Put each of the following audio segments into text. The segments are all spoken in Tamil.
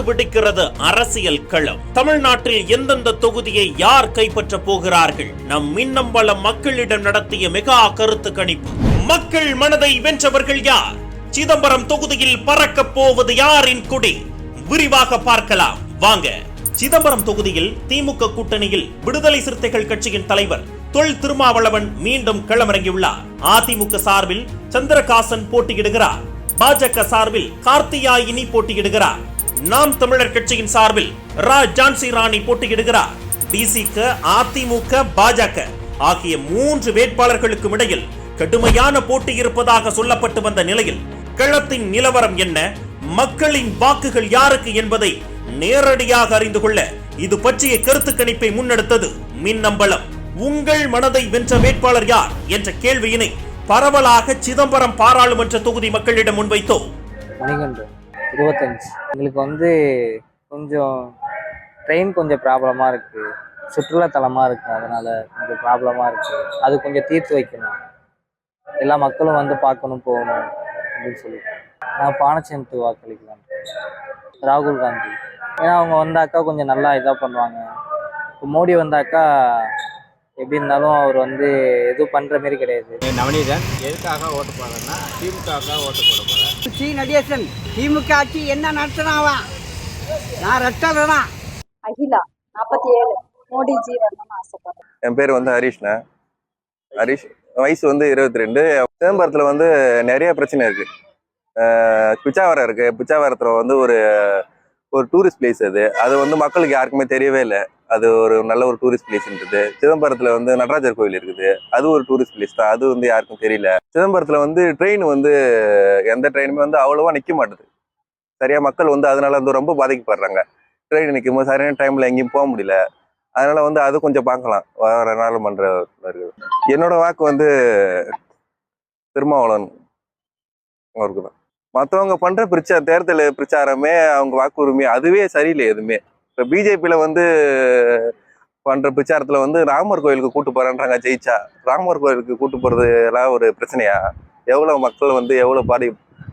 சூடு பிடிக்கிறது அரசியல் களம். தமிழ்நாட்டில் எந்தெந்த தொகுதியை யார் கைப்பற்ற போகிறார்கள்? நம் மின்னம்பல மக்களிடம் நடத்திய மெகா கருத்து கணிப்பு. மக்கள் மனதை வென்றவர்கள் யார்? சிதம்பரம் தொகுதியில் பறக்க போவது யாரின் குடி? விரிவாக பார்க்கலாம். வாங்க. சிதம்பரம் தொகுதியில் திமுக கூட்டணியில் விடுதலை சிறுத்தைகள் கட்சியின் தலைவர் தொல் திருமாவளவன் மீண்டும் களமிறங்கியுள்ளார். அதிமுக சார்பில் சந்திரகாசன் போட்டியிடுகிறார். பாஜக சார்பில் கார்த்தியாயினி போட்டியிடுகிறார். நாம் தமிழர் கட்சியின் சார்பில் ரா. ஜான்சி ராணி போட்டியிடுகிறார். டிசிக அதிமுக பாஜக ஆகிய மூன்று வேட்பாளர்களுக்கும் இடையில் கடுமையான போட்டி இருப்பதாக சொல்லப்பட்டு வந்த நிலையில் களத்தின் நிலவரம் என்ன? மக்களின் வாக்குகள் யாருக்கு என்பதை நேரடியாக அறிந்து கொள்ள இது பற்றிய கருத்து கணிப்பை முன்னெடுத்தது மின்னம்பலம். உங்கள் மனதை வென்ற வேட்பாளர் யார் என்ற கேள்வியினை பரவலாக சிதம்பரம் பாராளுமன்ற தொகுதி மக்களிடம் முன்வைத்தோம். மணிகண்டன் இருபத்தஞ்சு. எங்களுக்கு வந்து கொஞ்சம் ட்ரெயின் கொஞ்சம் ப்ராப்ளமாக இருக்குது சுற்றுலாத்தலமாக இருக்குது அதனால் கொஞ்சம் ப்ராப்ளமாக இருக்குது அது கொஞ்சம் தீர்த்து வைக்கணும். எல்லா மக்களும் வந்து பார்க்கணும் போகணும் அப்படின்னு சொல்லி நான் பானச்சேனத்துக்கு வாக்களிக்கலாம் ராகுல் காந்தி. ஏன்னா அவங்க வந்தாக்கா கொஞ்சம் நல்லா இதாக பண்ணுவாங்க. இப்போ மோடி வந்தாக்கா எப்படி இருந்தாலும் அவர் வந்து எதுவும் பண்ணுற மாரி கிடையாது. நவநீதன் எதுக்காக ஓட்டு போடுறேன்னா திமுகவுக்காக ஓட்டு போட போகிறேன் சி நடேசன் திமுக ஆட்சி என்ன நடத்தினாவா? நான் ரெட்டலை தான் அகிலா நாற்பத்தி ஏழு மோடிஜி வரணும்னு ஆசைப்படுறேன். என் பேர் வந்து ஹரிஷ்ண்ணா ஹரிஷ் வயசு வந்து இருபத்தி ரெண்டு சிதம்பரத்தில் வந்து நிறைய பிரச்சனை இருக்கு. பிச்சாவரம் இருக்கு. பிச்சாவரத்தில் வந்து ஒரு ஒரு டூரிஸ்ட் பிளேஸ் அது. அது வந்து மக்களுக்கு யாருக்குமே தெரியவே இல்லை. அது ஒரு நல்ல ஒரு டூரிஸ்ட் பிளேஸ்ன்றது சிதம்பரத்தில் வந்து நடராஜர் கோயில் இருக்குது. அது ஒரு டூரிஸ்ட் பிளேஸ் தான். அது வந்து யாருக்கும் தெரியல. சிதம்பரத்தில் வந்து ட்ரெயின் வந்து எந்த ட்ரெயினுமே வந்து அவ்வளோவா நிற்க மாட்டுது. சரியாக மக்கள் வந்து அதனால வந்து ரொம்ப பாதிக்கப்படுறாங்க. ட்ரெயின் நிற்கும் போது சரியான டைமில் எங்கேயும் போக முடியல. அதனால வந்து அது கொஞ்சம் பார்க்கலாம். வர நாடாளுமன்ற என்னோட வாக்கு வந்து திருமாவளவன் அவருக்கு தான் மற்றவங்க பண்ணுற பிரச்சா தேர்தல் பிரச்சாரமே அவங்க வாக்குரிமை அதுவே சரியில்லை எதுவுமே. இப்போ பிஜேபியில் வந்து பண்ணுற பிரச்சாரத்தில் வந்து ராமர் கோயிலுக்கு கூட்டு போகிறேன்றாங்க ஜெயிச்சா. ராமர் கோயிலுக்கு கூட்டு போகிறது எல்லாம் ஒரு பிரச்சனையா? எவ்வளோ மக்கள் வந்து எவ்வளோ பாதி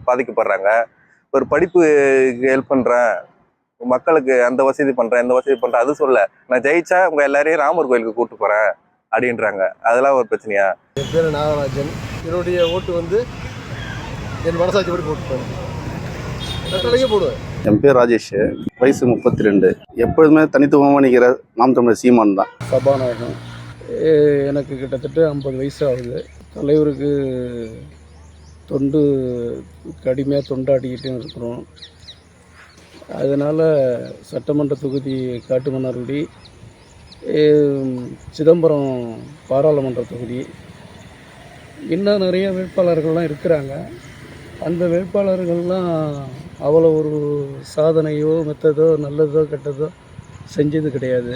பாதிக்கப்படுறாங்க? ஒரு படிப்பு ஹெல்ப் பண்ணுறேன் மக்களுக்கு அந்த வசதி பண்ணுறேன் இந்த வசதி பண்ணுறேன் அது சொல்ல. நான் ஜெயிச்சா உங்கள் எல்லாரையும் ராமர் கோயிலுக்கு கூட்டு போகிறேன் அப்படின்றாங்க. அதெல்லாம் ஒரு பிரச்சனையா? என் பேர் நாகராஜன். என்னுடைய ஓட்டு வந்து என் மனசாட்சி போட்டு போட்டு போடுவேன். என் பேர் ராஜேஷ். வயசு முப்பத்தி ரெண்டு எப்பொழுதுமே தனித்துவமாக நிற்கிற நாம் தமிழர் சீமான் தான். சபாநாயகம் எனக்கு கிட்டத்தட்ட ஐம்பது வயசு ஆகுது. தலைவருக்கு தொண்டு கடுமையாக தொண்டாடிக்கிட்டே இருக்கிறோம். அதனால் சட்டமன்ற தொகுதி காட்டுமன்னார்குடி சிதம்பரம் பாராளுமன்ற தொகுதி. இன்னும் நிறைய வேட்பாளர்கள்லாம் இருக்கிறாங்க. அந்த வேட்பாளர்கள்லாம் அவ்வளோ ஒரு சாதனையோ மெத்ததோ நல்லதோ கெட்டதோ செஞ்சது கிடையாது.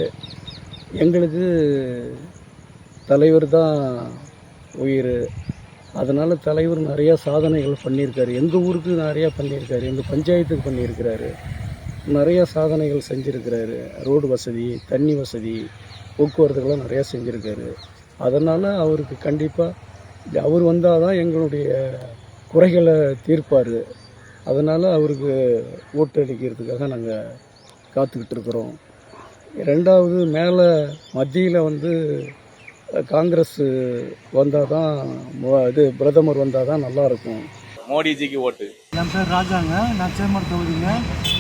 எங்களுக்கு தலைவர் தான் உயிர். அதனால் தலைவர் நிறையா சாதனைகள் பண்ணியிருக்காரு. எங்கள் ஊருக்கு நிறையா பண்ணியிருக்காரு. எங்கள் பஞ்சாயத்துக்கு பண்ணியிருக்கிறாரு. நிறையா சாதனைகள் செஞ்சுருக்கிறாரு. ரோடு வசதி தண்ணி வசதி போக்குவரத்துக்கெல்லாம் நிறையா செஞ்சுருக்காரு. அதனால் அவருக்கு கண்டிப்பாக அவர் வந்தால் தான் எங்களுடைய குறைகளை தீர்ப்பார். அதனால் அவருக்கு ஓட்டு அளிக்கிறதுக்காக நாங்கள் காத்துக்கிட்டு இருக்கிறோம். ரெண்டாவது மேலே மத்தியில் வந்து காங்கிரஸ் வந்தால் தான் இது பிரதமர் வந்தால் தான் நல்லாயிருக்கும் மோடிஜிக்கு ஓட்டு. என் பேர் ராஜாங்க. நான் சேமர் தொகுதிங்க.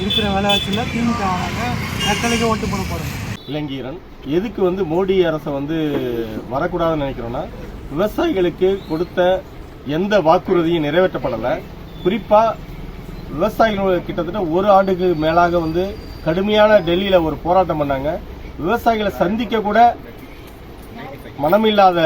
இருக்கிற வேலைவாய்ச்சில் திமுக வராங்க ரெட்டலைக்கு ஓட்டு போட போகிறேன் இளங்கீரன் எதுக்கு வந்து மோடி அரசை வந்து வரக்கூடாதுன்னு நினைக்கிறோன்னா விவசாயிகளுக்கு கொடுத்த எந்த வாக்குறுதியும் நிறைவேற்றப்படலை. குறிப்பாக விவசாயிகள் கிட்டத்தட்ட ஒரு ஆண்டுக்கு மேலாக வந்து கடுமையான டெல்லியில் ஒரு போராட்டம் பண்ணாங்க. விவசாயிகளை சந்திக்க கூட மனமில்லாத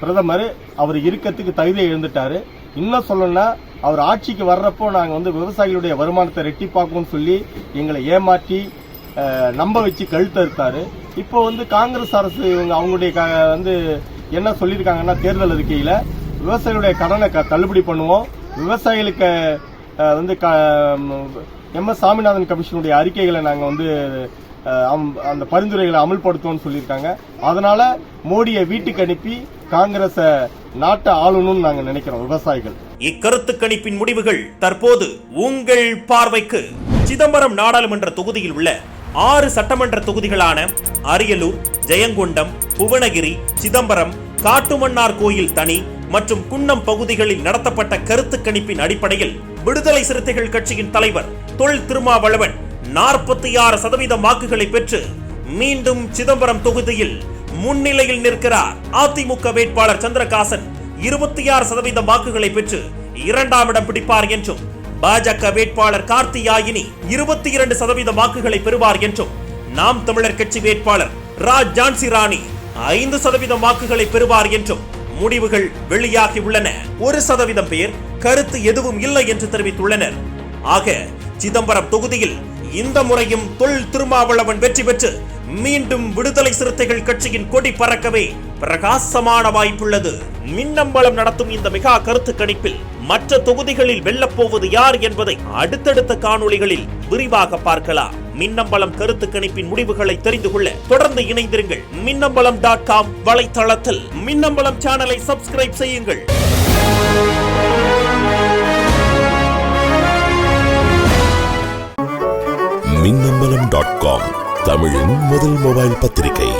பிரதமர் அவர் இருக்கத்துக்கு தகுதியை எழுந்துட்டாரு இன்னும் சொல்லணும்னா அவர் ஆட்சிக்கு வர்றப்போ நாங்கள் வந்து விவசாயிகளுடைய வருமானத்தை ரெட்டிப்பாக்கும்னு சொல்லி எங்களை ஏமாற்றி நம்ப வச்சு கழுத்தறுத்தாரு இப்போ வந்து காங்கிரஸ் அரசு இவங்க அவங்களுடைய க- வந்து என்ன சொல்லியிருக்காங்கன்னா தேர்தல் அறிக்கையில் விவசாயிகளுடைய கடனை க- தள்ளுபடி பண்ணுவோம். விவசாயிகளுக்கு வந்து எம். எஸ். சாமிநாதன் கமிஷனுடைய அறிக்கைகளை நாங்கள் வந்து அம்- அந்த பரிந்துரைகளை அமல்படுத்துவோம்னு சொல்லியிருக்காங்க. அதனால மோடியை வீட்டுக்கு அனுப்பி காங்கிரஸை நாட்டை ஆளணும்னு நாங்கள் நினைக்கிறோம் விவசாயிகள். இக்கருத்து கணிப்பின் முடிவுகள் தற்போது உங்கள் பார்வைக்கு. சிதம்பரம் நாடாளுமன்ற தொகுதியில் உள்ள ஆறு சட்டமன்ற தொகுதிகளான அரியலூர் ஜெயங்கொண்டம் புவனகிரி சிதம்பரம் காட்டுமன்னார் கோயில் தனி மற்றும் குன்னம் பகுதிகளில் நடத்தப்பட்ட கருத்து கணிப்பின் அடிப்படையில் விடுதலை சிறுத்தைகள் கட்சியின் தலைவர் தொல் திருமாவளவன் நாற்பத்தி ஆறு சதவீத வாக்குகளை பெற்று மீண்டும் சிதம்பரம் தொகுதியில் முன்னிலையில் நிற்கிறார். அதிமுக வேட்பாளர் சந்திரகாசன் இருபத்தி ஆறு சதவீத வாக்குகளை பெற்று இரண்டாம் இடம் பிடிப்பார் என்றும் பாஜக வேட்பாளர் கார்த்தியாயினி இருபத்தி இரண்டு சதவீத வாக்குகளை பெறுவார் என்றும் நாம் தமிழர் கட்சி வேட்பாளர் ராஜ் ஜான்சி ராணி ஐந்து சதவீதம் வாக்குகளை பெறுவார் என்றும் முடிவுகள் வெளியாகி உள்ளன. ஒரு சதவீதம் பேர் கருத்து எதுவும் இல்லை என்று தெரிவித்துள்ளனர். ஆக சிதம்பரம் தொகுதியில் இந்த முறையும் தொல் திருமாவளவன் வெற்றி பெற்று மீண்டும் விடுதலை சிறுத்தைகள் கட்சியின் கொடி பறக்கவே பிரகாசமான வாய்ப்புள்ளது. மின்னம்பலம் நடத்தும் இந்த மெகா கருத்து கணிப்பில் மற்ற தொகுதிகளில் வெல்லப்போவது யார் என்பதை அடுத்தடுத்த காணொளிகளில் விரிவாக பார்க்கலாம். மின்னம்பலம் கருத்து கணிப்பின் முடிவுகளை தெரிந்து கொள்ள தொடர்ந்து இணைந்திருங்கள். மின்னம்பலம் டாட் காம் வலைத்தளத்தில். மின்னம்பலம் சேனலை சப்ஸ்கிரைப் செய்யுங்கள். மின்னம்பலம் டாட் காம் தமிழின் முதல் மொபைல் பத்திரிகை.